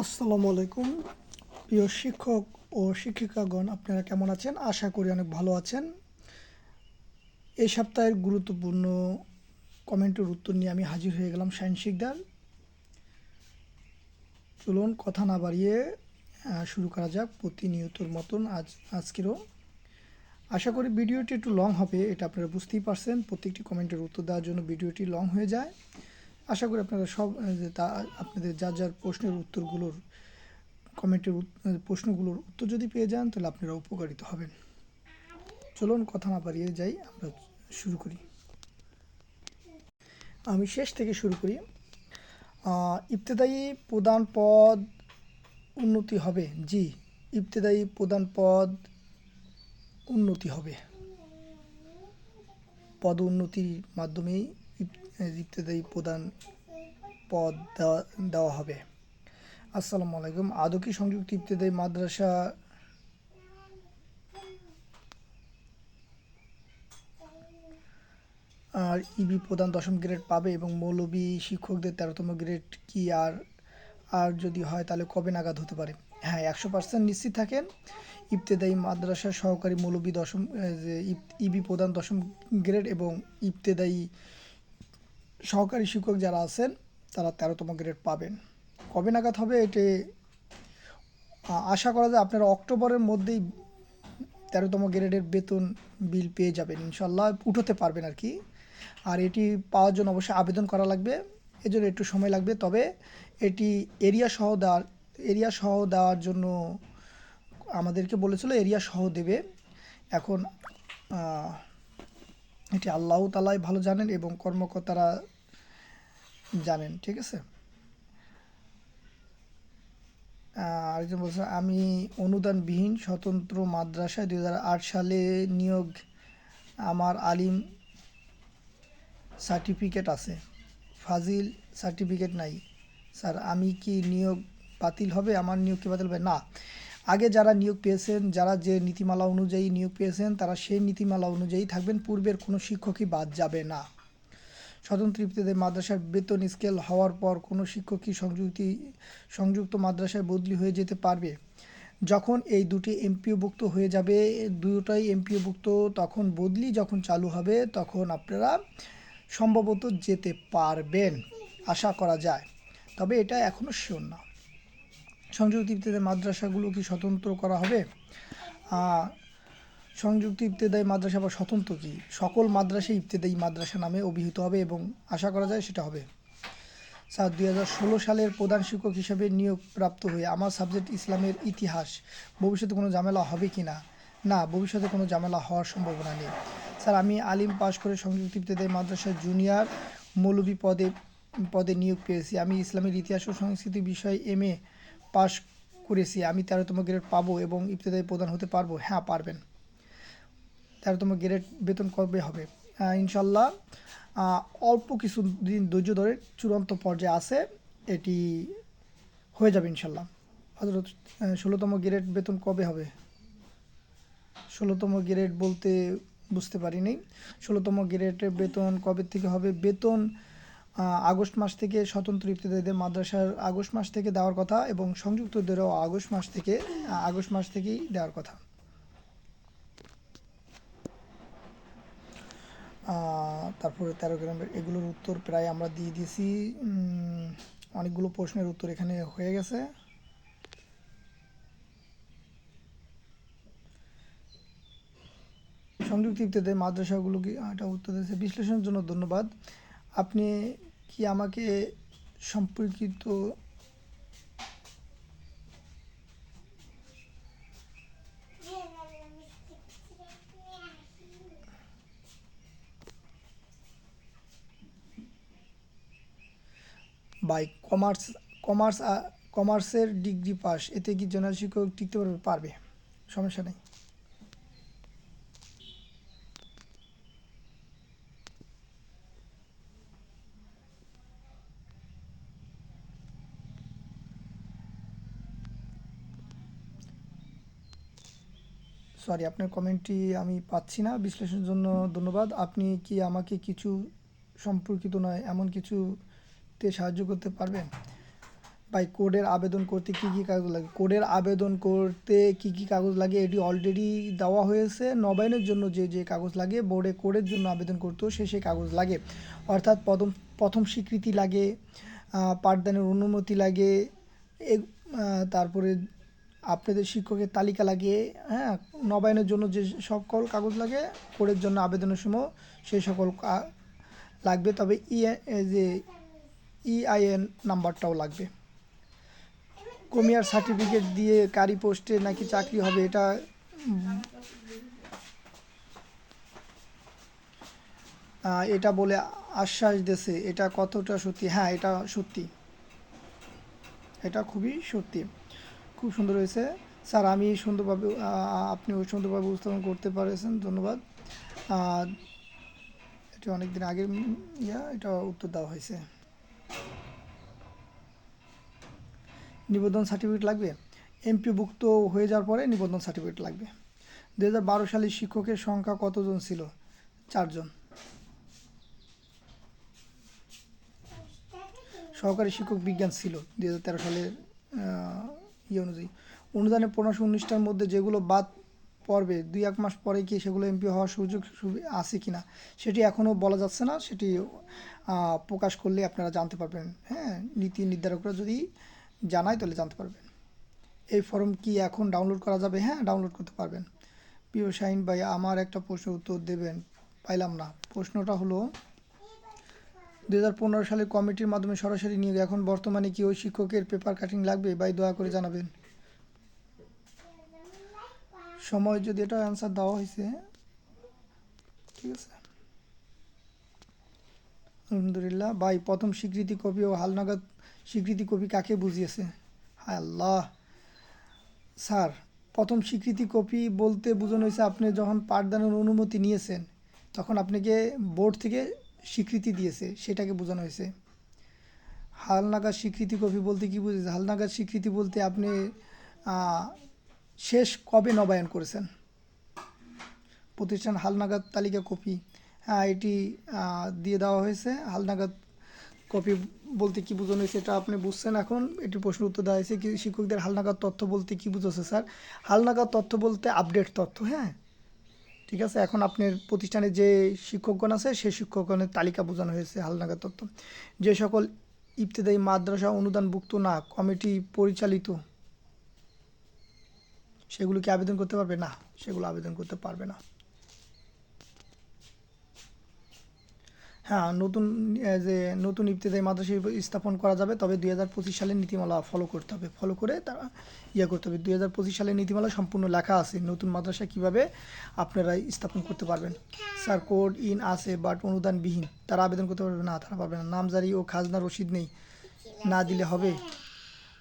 আসসালামু আলাইকুম। প্রিয় শিক্ষক ও শিক্ষিকাগণ, আপনারা কেমন আছেন? আশা করি অনেক ভালো আছেন। এই সপ্তাহের গুরুত্বপূর্ণ কমেন্টের উত্তর নিয়ে আমি হাজির হয়ে গেলাম সায়েন্স শিকদার। চলুন কথা না বাড়িয়ে শুরু করা যাক প্রতিনিয়তর মতন আজ, আজকেরও। আশা করি ভিডিওটি একটু লং হবে, এটা আপনারা বুঝতেই পারছেন। প্রত্যেকটি কমেন্টের উত্তর দেওয়ার জন্য ভিডিওটি লং হয়ে যায়। আশা করি আপনারা সব তা, আপনাদের যার যার প্রশ্নের উত্তরগুলোর, কমেন্টের প্রশ্নগুলোর উত্তর যদি পেয়ে যান, তাহলে আপনারা উপকারিত হবেন। চলুন কথা না বাড়িয়ে যাই, আমরা শুরু করি। আমি শেষ থেকে শুরু করি। ইবতেদায়ী প্রধান পদ উন্নতি হবে। জি, ইবতেদায়ী প্রধান পদ উন্নতি হবে। পদ উন্নতির মাধ্যমেই ইবতেদায়ী প্রধান পদ দেওয়া দেওয়া হবে। আসসালামু আলাইকুম। আদৌ কি সংযুক্ত ইবতেদায়ী মাদ্রাসা আর ইবি প্রধান দশম গ্রেড পাবে এবং মৌলবী শিক্ষকদের তেরোতম গ্রেড কি আর আর যদি হয় তাহলে কবে নাগাদ হতে পারে? হ্যাঁ একশো পার্সেন্ট নিশ্চিত থাকেন। ইবতেদায়ী মাদ্রাসা সহকারী মৌলবী দশম ইবি প্রধান দশম গ্রেড এবং ইবতেদায়ী সহকারী শিক্ষক যারা আছেন, তারা তেরোতম গ্রেড পাবেন। কবে নাগাদ হবে এটি আশা করা যায় আপনারা অক্টোবরের মধ্যেই তেরোতম গ্রেডের বেতন বিল পেয়ে যাবেন ইনশাল্লাহ উঠোতে পারবেন আর কি। আর এটি পাওয়ার জন্য অবশ্যই আবেদন করা লাগবে, এজন্য একটু সময় লাগবে। তবে এটি এরিয়া সহ দেওয়ার, এরিয়া সহ দেওয়ার জন্য আমাদেরকে বলেছিল এরিয়া সহ দেবে। এখন এটি আল্লাহ তালাই ভালো জানেন এবং কর্মকর্তারা জানেন, ঠিক আছে? আরেকজন বলছে, আমি অনুদানবিহীন স্বতন্ত্র মাদ্রাসায় দু হাজার আট সালে নিয়োগ, আমার আলিম সার্টিফিকেট আছে। ফাজিল, সার্টিফিকেট নাই। স্যার, আমি কি নিয়োগ বাতিল হবে? আমার নিয়োগ কি বাতিল হবে? না। আগে যারা নিয়োগ পেয়েছেন, যারা যে নীতিমালা অনুযায়ী নিয়োগ পেয়েছেন, তারা সেই নীতিমালা অনুযায়ী থাকবেন। পূর্বের কোনো শিক্ষকই বাদ যাবে না। স্বতন্ত্র মাদ্রাসার বেতন স্কেল হওয়ার পর কোনো শিক্ষকই সংযুক্তি, সংযুক্ত মাদ্রাসায় বদলি হয়ে যেতে পারবে? যখন এই দুটি এমপিওভুক্ত হয়ে যাবে, দুটোই এমপিওভুক্ত তখন বদলি যখন চালু হবে, তখন আপনারা সম্ভবত যেতে পারবেন। আশা করা যায়। তবে এটা এখনও শিওর না। সংযুক্ত মাদ্রাসাগুলো কি স্বতন্ত্র করা হবে? সংযুক্ত ইবতেদায়ী মাদ্রাসা বা স্বতন্ত্র কি? সকল মাদ্রাসা ইবতেদায়ী মাদ্রাসা নামে অভিহিত হবে এবং আশা করা যায় সেটা হবে। স্যার, দুই হাজার ষোলো সালের প্রধান শিক্ষক হিসেবে নিয়োগ প্রাপ্ত হয়ে আমার সাবজেক্ট ইসলামের ইতিহাস, ভবিষ্যতে কোনো ঝামেলা হবে কি না? না, ভবিষ্যতে কোনো ঝামেলা হওয়ার সম্ভাবনা নেই। স্যার, আমি আলিম পাশ করে সংযুক্ত ইবতেদায়ী মাদ্রাসা জুনিয়র মৌলভী পদে পদে নিয়োগ পেয়েছি। আমি ইসলামের ইতিহাস ও সংস্কৃতি বিষয়ে এম এ পাশ করেছি। আমি তেরোতম গ্রেড পাবো এবং ইবতেদায়ী প্রদান হতে পারব। হ্যাঁ পারবেন। তেরোতম গ্রেড বেতন কবে হবে? ইনশাল্লাহ অল্প কিছু দিন ধৈর্য ধরে চূড়ান্ত পর্যায়ে আছে, এটি হয়ে যাবে ইনশাল্লাহ হজরত ষোলোতম গ্রেড বেতন কবে হবে? ষোলোতম গ্রেড বলতে বুঝতে পারিনি। ষোলোতম গ্রেডের বেতন কবে থেকে হবে? বেতন আগস্ট মাস থেকে স্বতন্ত্র ইফতেদারীদের মাদ্রাসার আগস্ট মাস থেকে দেওয়ার কথা এবং সংযুক্তদেরও আগস্ট মাস থেকে আগস্ট মাস থেকেই দেওয়ার কথা। তারপরে তেরো গ্রামের এগুলোর উত্তর প্রায় আমরা দিয়ে দিয়েছি অনেকগুলো প্রশ্নের উত্তর এখানে হয়ে গেছে। সংযুক্ত ইফতেদায়ী মাদ্রাসাগুলো কি এটা উত্তর দিয়েছে। বিশ্লেষণের জন্য ধন্যবাদ। আপনি কি আমাকে সম্পর্কিত বাই কমার্স কমার্স কমার্সের ডিগ্রি পাস এতে কি জেনারেল শিক্ষক টিকতে পারবে? পারবে। সমস্যা নেই। সরি আপনার কমেন্টটি আমি পাচ্ছি না। বিশ্লেষণের জন্য ধন্যবাদ। আপনি কি আমাকে কিছু সম্পর্কিত নয়, এমন কিছুতে সাহায্য করতে পারবেন? ভাই কোডের আবেদন করতে কি কি কাগজ লাগে? কোডের আবেদন করতে কি কি কাগজ লাগে? এটি অলরেডি দেওয়া হয়েছে। নবায়নের জন্য যে যে কাগজ লাগে, বোর্ডে কোডের জন্য আবেদন করতেও সে সেই কাগজ লাগে। অর্থাৎ প্রথম প্রথম স্বীকৃতি লাগে পাঠদানের অনুমতি লাগে তারপরে আপনাদের শিক্ষকের তালিকা লাগে হ্যাঁ? নবায়নের জন্য যে সকল কাগজ লাগে কোডের জন্য আবেদনের সময় সেই সকল লাগবে। তবে ই যে ইআইএন নাম্বারটাও লাগবে। কমিয়ার সার্টিফিকেট দিয়ে কারি পোস্টে নাকি চাকরি হবে এটা এটা বলে আশ্বাস দিয়েছে। এটা কতটা সত্যি? হ্যাঁ এটা সত্যি। এটা খুবই সত্যি। খুব সুন্দর হয়েছে। স্যার, আমি সুন্দরভাবে আপনি সুন্দরভাবে উপস্থাপন করতে পারেছেন। ধন্যবাদ। এটা অনেক দিন আগের ইয়া, এটা উত্তর দেওয়া হয়েছে। নিবন্ধন সার্টিফিকেট লাগবে। এমপিভুক্ত হয়ে যাওয়ার পরে নিবন্ধন সার্টিফিকেট লাগবে। দু হাজার বারো সালে শিক্ষকের সংখ্যা কতজন ছিল? চারজন। সহকারী শিক্ষক বিজ্ঞান ছিল দু হাজার তেরো সালের ইয়ে অনুযায়ী। অনুদানে পনেরোশো উনিশটার মধ্যে যেগুলো বাদ পড়বে দুই এক মাস পরে কি সেগুলো এমপি হওয়ার সুযোগ আছে কি না সেটি এখনও বলা যাচ্ছে না। সেটি প্রকাশ করলে আপনারা জানতে পারবেন। হ্যাঁ নীতি নির্ধারকরা যদি জানায় তাহলে জানতে পারবেন। এই ফর্ম কি এখন ডাউনলোড করা যাবে? হ্যাঁ ডাউনলোড করতে পারবেন। প্রিয় শাহিন ভাই, আমার একটা প্রশ্ন উত্তর দেবেন। পাইলাম না। প্রশ্নটা হলো দু হাজার পনেরো সালে কমিটির মাধ্যমে সরাসরি নিয়োগ, এখন বর্তমানে কি ওই শিক্ষকের পেপার কাটিং লাগবে ভাই? দয়া করে জানাবেন। সময় যদি এটা অ্যান্সার দেওয়া হয়েছে, ঠিক আছে? আলহামদুলিল্লাহ। ভাই, প্রথম স্বীকৃতি কপি ও হালনাগাদ স্বীকৃতি কপি কাকে বুঝিয়েছে? হায় আল্লাহ। স্যার, প্রথম স্বীকৃতি কপি বলতে বোঝানো হয়েছে আপনি যখন পাঠদানের অনুমতি নিয়েছেন, তখন আপনাকে বোর্ড থেকে স্বীকৃতি দিয়েছে, সেটাকে বোঝানো হয়েছে। হালনাগাদ স্বীকৃতি কপি বলতে কি বুঝেছে হালনাগাদ স্বীকৃতি বলতে আপনি শেষ কবে নবায়ন করেছেন? প্রতিষ্ঠান হালনাগাদ তালিকা কপি। হ্যাঁ এটি দিয়ে দেওয়া হয়েছে। হালনাগাদ কপি বলতে কি বোঝানো হয়েছে এটা আপনি বুঝছেন এখন? এটি প্রশ্ন উত্তর দেওয়া হয়েছে কি শিক্ষকদের হালনাগাদ তথ্য বলতে কি বুঝেছে স্যার? হালনাগাদ তথ্য বলতে আপডেট তথ্য হ্যাঁ? ঠিক আছে, এখন আপনার প্রতিষ্ঠানে যে শিক্ষকগণ আছে, সেই শিক্ষকগণের তালিকা বোঝানো হয়েছে হালনাগাদ তথ্য। যে সকল ইবতেদায়ী মাদ্রাসা অনুদানভুক্ত না, কমিটি পরিচালিত, সেগুলো কি আবেদন করতে পারবে? না, সেগুলো আবেদন করতে পারবে না। হ্যাঁ নতুন যে নতুন ইবতেদায়ী মাদ্রাসা স্থাপন করা যাবে, তবে দুই হাজার পঁচিশ সালের নীতিমালা ফলো করতে হবে। ফলো করে তারা ইয়ে করতে হবে। দুই হাজার পঁচিশ সালের নীতিমালা সম্পূর্ণ লেখা আছে, নতুন মাদ্রাসা কীভাবে আপনারা স্থাপন করতে পারবেন। স্যার কোড ইন আছে বাট অনুদানবিহীন। তারা আবেদন করতে পারবে? না, তারা পারবে না। নামজারি ও খাজনা রসিদ নেই। না দিলে হবে।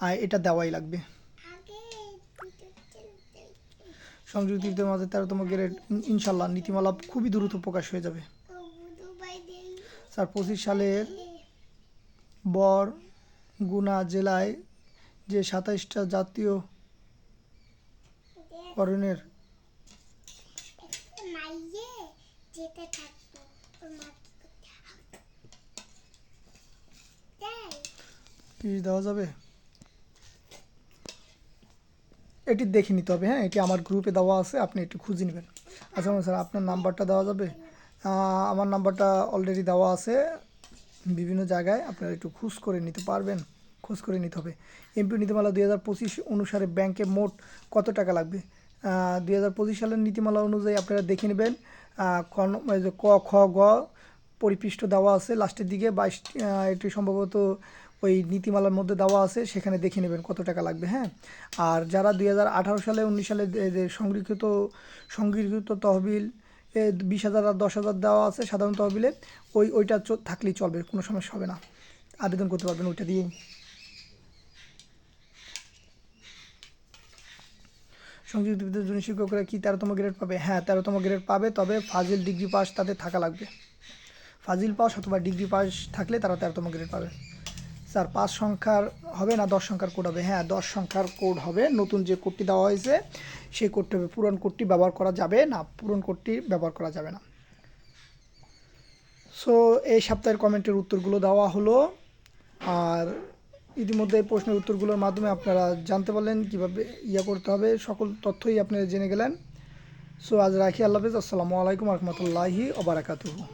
আর এটা দেওয়াই লাগবে। সংযুক্ত মাঝে তেরোতম গ্রেড ইনশাল্লাহ নীতিমালা খুবই দ্রুত প্রকাশ হয়ে যাবে। স্যার পঁচিশ সালের বর গুনা জেলায় যে সাতাইশটা জাতীয় করণের পিস দেওয়া যাবে? এটি দেখে নিতে হবে হ্যাঁ? এটি আমার গ্রুপে দেওয়া আছে, আপনি একটু খুঁজে নেবেন। আচ্ছা স্যার, আপনার নাম্বারটা দেওয়া যাবে? আমার নাম্বারটা অলরেডি দেওয়া আছে। বিভিন্ন জায়গায় আপনারা একটু খোঁজ করে নিতে পারবেন। খোঁজ করে নিতে হবে। এমপি নীতিমালা দুই হাজার পঁচিশ অনুসারে ব্যাংকে মোট কত টাকা লাগবে? দুই হাজার পঁচিশ সালের নীতিমালা অনুযায়ী আপনারা দেখে নেবেন। ক খ, গ পরিপৃষ্ট দেওয়া আছে লাস্টের দিকে। বাইশ এটি সম্ভবত ওই নীতিমালার মধ্যে দেওয়া আছে। সেখানে দেখে নেবেন কত টাকা লাগবে হ্যাঁ? আর যারা দুই হাজার আঠারো সালে, উনিশ সালে সংরক্ষিত সংরক্ষিত তহবিল বিশ হাজার আর দশ হাজার দেওয়া আছে সাধারণ তহবিলে, ওই, ওইটা থাকলেই চলবে, কোনো সমস্যা হবে না। আবেদন করতে পারবেন ওইটা দিয়ে সংযুক্ত বিদ্যুৎ জন্য শিক্ষকরা কি তেরোতম গ্রেড পাবে? হ্যাঁ তেরোতম গ্রেড পাবে, তবে ফাজিল ডিগ্রি পাস তাদের থাকা লাগবে। ফাজিল পাস অথবা ডিগ্রি পাস থাকলে তারা তেরোতম গ্রেড পাবে। স্যার, পাঁচ সংখ্যার হবে না, দশ সংখ্যার কোড হবে? হ্যাঁ দশ সংখ্যার কোড হবে। নতুন যে কোডটি দেওয়া হয়েছে, সেই কোডটি হবে পুরন কোডটি ব্যবহার করা যাবে না, পুরন কোডটি ব্যবহার করা যাবে না। সো এই সপ্তাহের কমেন্টের উত্তরগুলো দেওয়া হলো। আর ইতিমধ্যে প্রশ্নের উত্তরগুলোর মাধ্যমে আপনারা জানতে পারলেন কীভাবে ইয়া করতে হবে, সকল তথ্যই আপনারা জেনে গেলেন। সো আজ রাখি, আল্লাহ হাফেজ। আসসালামু আলাইকুম রহমতুল্লাহি ওবরাকাতুহু